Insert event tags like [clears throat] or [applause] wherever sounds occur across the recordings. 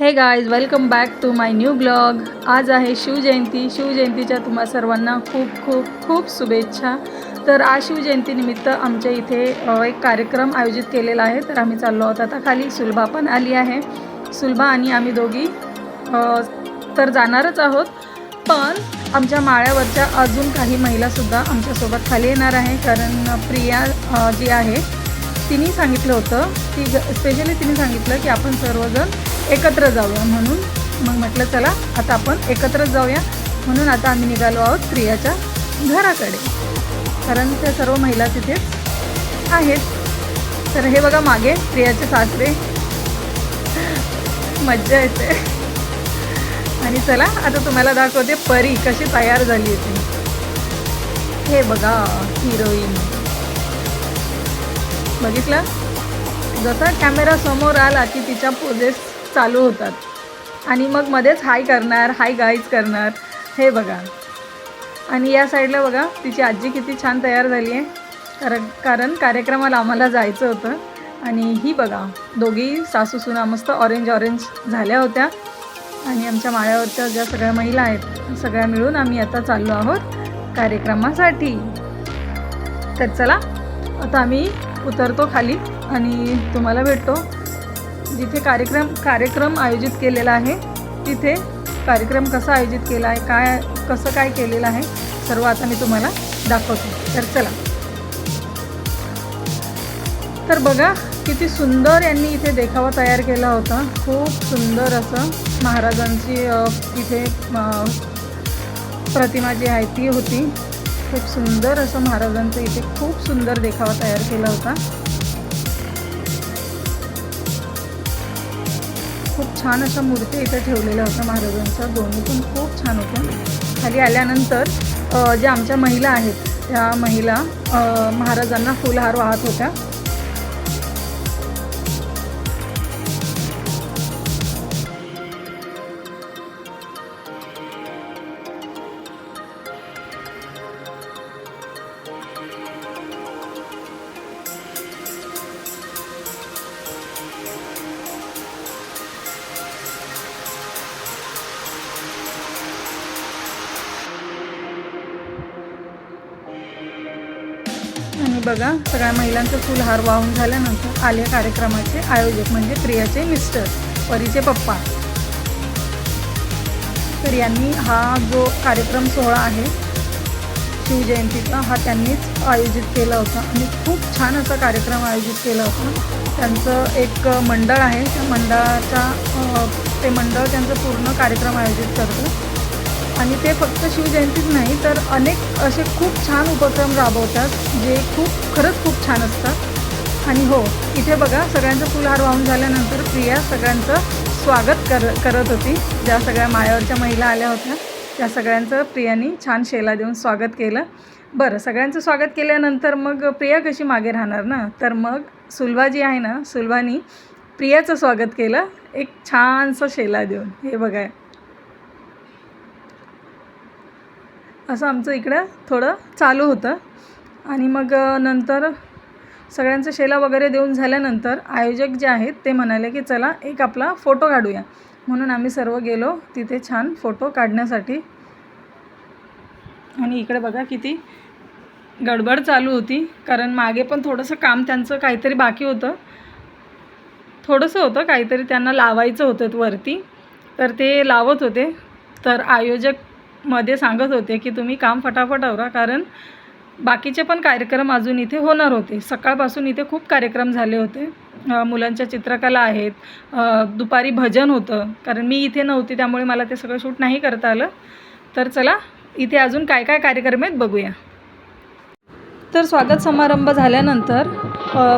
Hey guys welcome back to my new blog आज आहे शिवजयंती शिवजयंतीच्या तुम्हा सर्वांना खूप खूप खूप शुभेच्छा. तर आज शिवजयंतीनिमित्त आमच्या इथे एक कार्यक्रम आयोजित केलेला आहे. तर आम्ही चाललो आहोत आता खाली. सुलभा पण आली आहे. सुलभा आणि आम्ही दोघी तर जाणारच आहोत. पण आमच्या माळ्यावरच्या अजून काही महिलासुद्धा आमच्यासोबत खाली येणार आहे. कारण प्रिया जी आहे तिने सांगितलं होतं ती स्पेशली तिने सांगितलं की आपण सर्वजण एकत्र जाऊया म्हणून. मग म्हटलं चला आता आपण एकत्रच जाऊया. म्हणून आता आम्ही निघालो आहोत प्रियाच्या घराकडे. कारण त्या सर्व महिला तिथेच आहेत. तर हे बघा मागे प्रियाचे सासरे. मज्जा येते. आणि चला आता तुम्हाला दाखवते परी कशी तयार झाली होती हे बघा हिरोईन. बघितलं? जसा कॅमेरा समोर आला की तिच्या पोजेस चालू होतात. आणि मग मध्येच हाय करणार हाय गाईज करणार. हे बघा. आणि या साईडला बघा तिची आजी किती छान तयार झाली आहे. कारण कारण कार्यक्रमाला आम्हाला जायचं होतं. आणि ही बघा दोघी सासू सुना मस्त ऑरेंज ऑरेंज झाल्या होत्या. आणि आमच्या माळ्यावरच्या ज्या सगळ्या महिला आहेत सगळ्या मिळून आम्ही आता चाललो आहोत कार्यक्रमासाठी. तर चला आता आम्ही उतरतो खाली आणि तुम्हाला भेटतो. जिथे कार्यक्रम कार्यक्रम आयोजित केलेला आहे तिथे कार्यक्रम कसा आयोजित केला आहे काय कसं काय केलेलं आहे सर्व आता मी तुम्हाला दाखवते. तर चला. तर बघा किती सुंदर यांनी इथे देखावा तयार केला होता. खूप सुंदर असं महाराजांची इथे प्रतिमा जी आहे ती होती. खूप सुंदर असं महाराजांचं इथे खूप सुंदर देखावा तयार केला होता. खूप छान अशा मूर्ती इथं ठेवलेल्या होत्या महाराजांच्या दोन्ही पण खूप छान होत्या. खाली आल्यानंतर ज्या आमच्या महिला आहेत त्या महिला महाराजांना फुलहार वाहत होत्या. बघा सगळ्या महिलांचं फुलहार वाहून झाल्यानंतर आले कार्यक्रमाचे आयोजक म्हणजे प्रियाचे मिस्टर परीचे पप्पा. तर यांनी हा जो कार्यक्रम सोहळा आहे शिवजयंतीचा हा त्यांनीच आयोजित केला होता. आणि खूप छान असा कार्यक्रम आयोजित केला होता. त्यांचं एक मंडळ आहे त्या मंडळाच्या ते मंडळ त्यांचं पूर्ण कार्यक्रम आयोजित करतं. आणि ते फक्त शिवजयंतीच नाही तर अनेक असे खूप छान उपक्रम राबवतात जे खूप खरंच खूप छान असतात. आणि हो इथे बघा सगळ्यांचं फुलहार वाहून झाल्यानंतर प्रिया सगळ्यांचं स्वागत कर करत होती. ज्या सगळ्या मायावरच्या महिला आल्या होत्या त्या सगळ्यांचं प्रियानी छान शेला देऊन स्वागत केलं. बरं सगळ्यांचं स्वागत केल्यानंतर मग प्रिया कशी मागे राहणार ना? तर मग सुलभा जी आहे ना सुलभानी प्रियाचं स्वागत केलं एक छानसं शेला देऊन. हे बघा. असं आमचं इकडं थोडं चालू होतं. आणि मग नंतर सगळ्यांचं शेला वगैरे देऊन झाल्यानंतर आयोजक जे आहेत ते म्हणाले की चला एक आपला फोटो काढूया. म्हणून आम्ही सर्व गेलो तिथे छान फोटो काढण्यासाठी. आणि इकडे बघा किती गडबड चालू होती. कारण मागे पण थोडंसं काम त्यांचं काहीतरी बाकी होतं. थोडंसं होतं काहीतरी त्यांना लावायचं होतं वरती. तर ते लावत होते. तर आयोजक मध्ये सांगत होते की तुम्ही काम फटाफट आवरा कारण बाकीचे पण कार्यक्रम अजून इथे होणार होते. सकाळपासून इथे खूप कार्यक्रम झाले होते. मुलांच्या चित्रकला आहेत. दुपारी भजन होतं. कारण मी इथे नव्हती त्यामुळे मला ते सगळं शूट नाही करता आलं. तर चला इथे अजून काय काय कार्यक्रम आहेत बघूया. तर स्वागत समारंभ झाल्यानंतर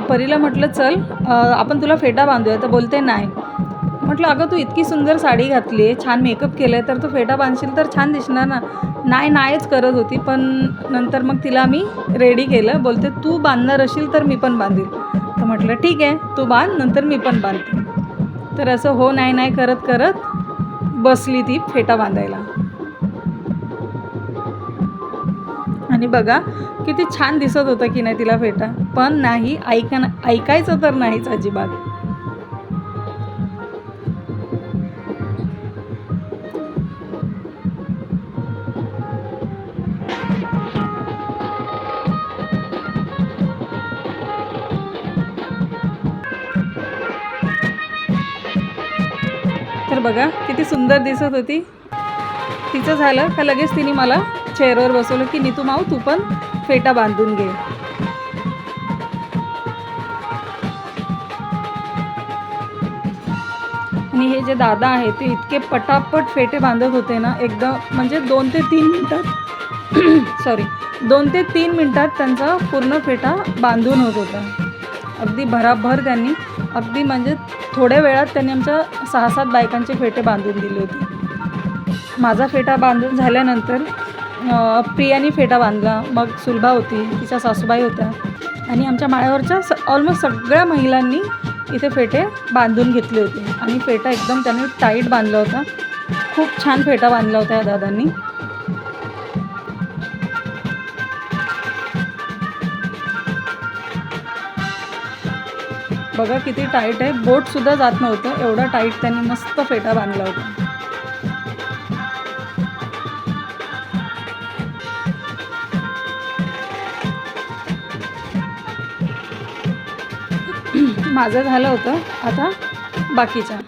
परीला म्हटलं चल आपण तुला फेटा बांधूया. तर बोलते नाही. म्हटलं अगं तू इतकी सुंदर साडी घातली आहे छान मेकअप केलं आहे तर तू फेटा बांधशील तर छान दिसणार ना. नाही नाहीच करत होती पण नंतर मग तिला मी रेडी केलं. बोलते तू बांधणार असेल तर मी पण बांधील. तर म्हटलं ठीक आहे तू बांध नंतर मी पण बांधते. तर असं हो नाही नाही करत करत बसली ती फेटा बांधायला. आणि बघा किती छान दिसत होतं की नाही तिला फेटा. पण नाही ऐका ऐकायचं तर नाहीच अजिबात. बघा किती सुंदर दिसत होती. तिचं झालं का लगेच तिने मला चेअरवर बसवलं की नीतू माऊ तू पण फेटा बांधून घे. आणि हे जे दादा आहे ते इतके पटापट फेटे बांधत होते ना एकदम म्हणजे दोन ते तीन मिनटात सॉरी [clears throat] दोन ते तीन मिनटात त्यांचा पूर्ण फेटा बांधून होत होता. अगदी भराभर त्यांनी अगदी म्हणजे थोड्या वेळात त्यांनी आमच्या सहा सात बायकांचे फेटे बांधून दिले होते. माझा फेटा बांधून झाल्यानंतर प्रियानी फेटा बांधला मग सुलभा होती तिच्या सासूबाई होत्या आणि आमच्या माळ्यावरच्या स ऑलमोस्ट सगळ्या महिलांनी इथे फेटे बांधून घेतले होते. आणि फेटा एकदम त्याने टाईट बांधला होता. खूप छान फेटा बांधला होता या दादांनी. बघा किती टाईट आहे. बोटसुद्धा जात नव्हतं. एवढा टाईट त्यांनी मस्त फेटा बांधला होता. [clears throat] माझं झालं होतं आता बाकीच्या.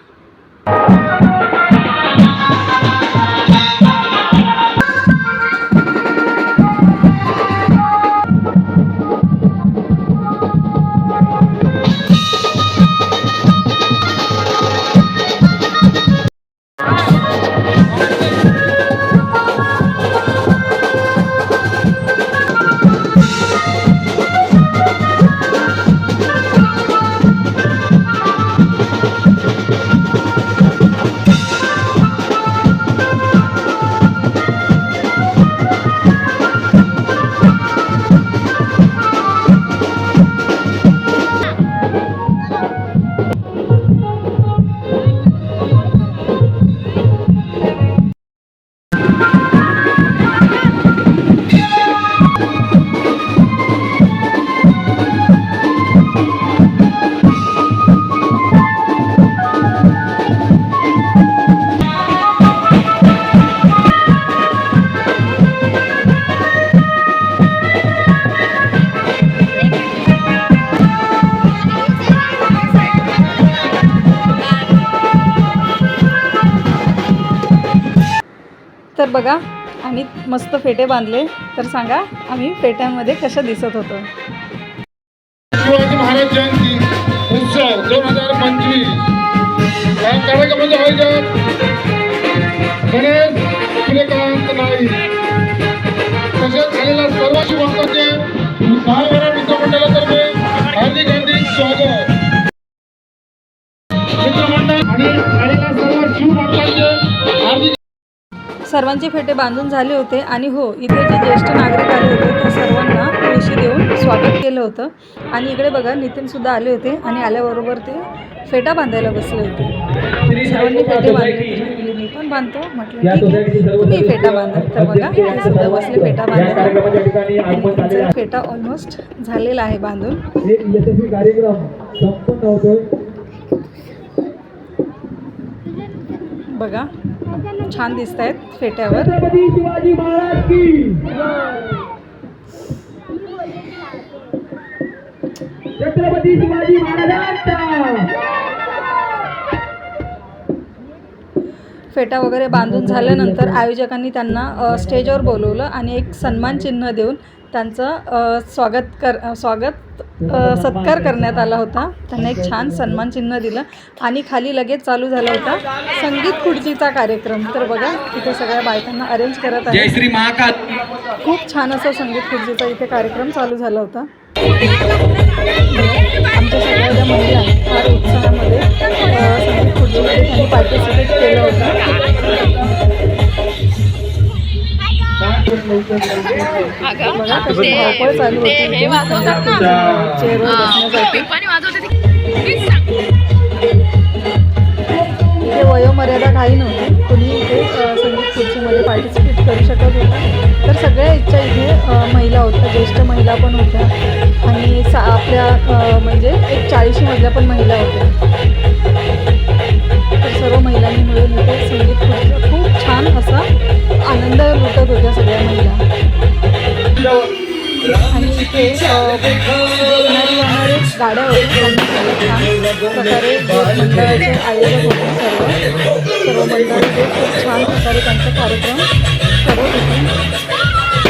बघा. आम्ही मस्त फेटे बांधले. तर सांगा आम्ही फेट्यांमध्ये कशा दिसत होतो? शिवाजी महाराज जयंती उत्सव दोन हजार पंचवीस. या कार्यक्रमाचं आयोजन गणेश सूर्यकांत नाईक तसेच झालेल्या सर्व शिवभक्तांचे मित्रमंडळातर्फे हार्दिक हार्दिक स्वागत. मित्रमंडळ आणि सर्वांचे फेटे बांधून झाले होते आणि हो इथे जे ज्येष्ठ नागरिक आले होते त्या सर्वांना तुळशी देऊन स्वागत केलं होतं. आणि इकडे बघा नितीनसुद्धा आले होते आणि आल्याबरोबर ते फेटा बांधायला बसले होते. सर्वांनी फेटे बांधले तर मी पण बांधतो म्हटलं ठीक आहे. तुम्ही फेटा बांधा. तर बघा सुद्धा बसले फेटा बांधायला फेटा ऑलमोस्ट झालेला आहे बांधून एक यशस्वी कार्यक्रम संपन्न होतोय बघा छान दिसत आहेत फेट्यावर. छत्रपती शिवाजी फेटा वगैरे बांधून झाल्यानंतर आयोजकांनी त्यांना स्टेजवर बोलवलं आणि एक सन्मान चिन्ह देऊन त्यांचं स्वागत कर स्वागत सत्कार करण्यात आला होता. त्यांना एक छान सन्मान चिन्ह दिलं आणि खाली लगेच चालू झाला होता संगीत खुर्चीचा कार्यक्रम. तर बघा इथे सगळ्या बायकांना अरेंज करत आहे खूप छान असा संगीत खुर्चीचा इथे कार्यक्रम चालू झाला होता. आमच्या सगळ्या ज्या आहेत फार उत्साहामध्ये संगीत खुर्चीमध्ये त्यांनी पार्टिसिपेट केलं होतं. बघा कशी इथे वयोमर्यादा काही नव्हती. कुणी इथे संगीत खुर्चीमध्ये पार्टिसिपेट करू शकत होतं. तर सगळ्या इच्छा इथे महिला होत्या ज्येष्ठ महिला पण होत्या. आणि सा आपल्या म्हणजे एक चाळीशीमधल्या पण महिला होत्या. महिला आणि इथे अ, येणारे येणारे गाड्यावरून त्यांनी सगळं छान प्रकारे मंडळाचे आयोजक होते सर्व सर्व मंडळी ते खूप छान प्रकारे त्यांचा कार्यक्रम करत होते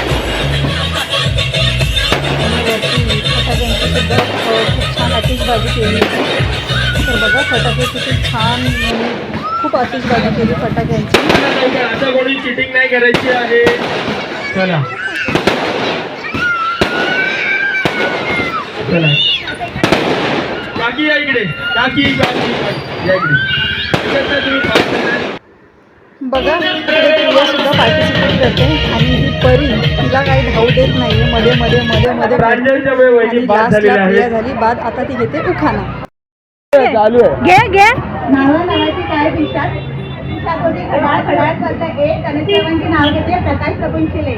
अ, खूप छान आतिषबाजी केली होती तर बघा फटाके किती छान खूप आतिषबाजी केली फटाक्यांची. आता कोणी चिटिंग नाही करायची आहे. चला. चला. काकी या इकडे. काकी या इकडे. बघा सुद्धा पार्टिसिपेट करते आणि ही परी तिला काही धावू देत नाही मध्ये मध्ये मध्ये मध्ये आणि लास्टला प्रिया झाली. बाद आता ती घेते आहे. घे घे. नावं नावाची काय दिसतात? दिशापोटी खडाळ खडाळ करता एक आणि सर्वांची नाव घेते प्रकाश प्रभून शिले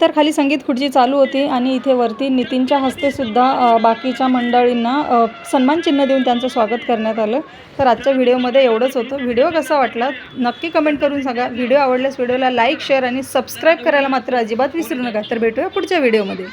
तर खाली संगीत खुर्ची चालू होती आणि इथे वरती नितीनच्या हस्ते सुद्धा बाकीच्या मंडळींना सन्मान चिन्ह देऊन त्यांचं स्वागत करण्यात आलं. तर आजच्या व्हिडिओमध्ये एवढंच होतं. व्हिडिओ कसा वाटला नक्की कमेंट करून सांगा. व्हिडिओ आवडल्यास व्हिडिओला लाईक शेअर आणि सबस्क्राईब करायला मात्र अजिबात विसरू नका. तर भेटूया पुढच्या व्हिडिओमध्ये.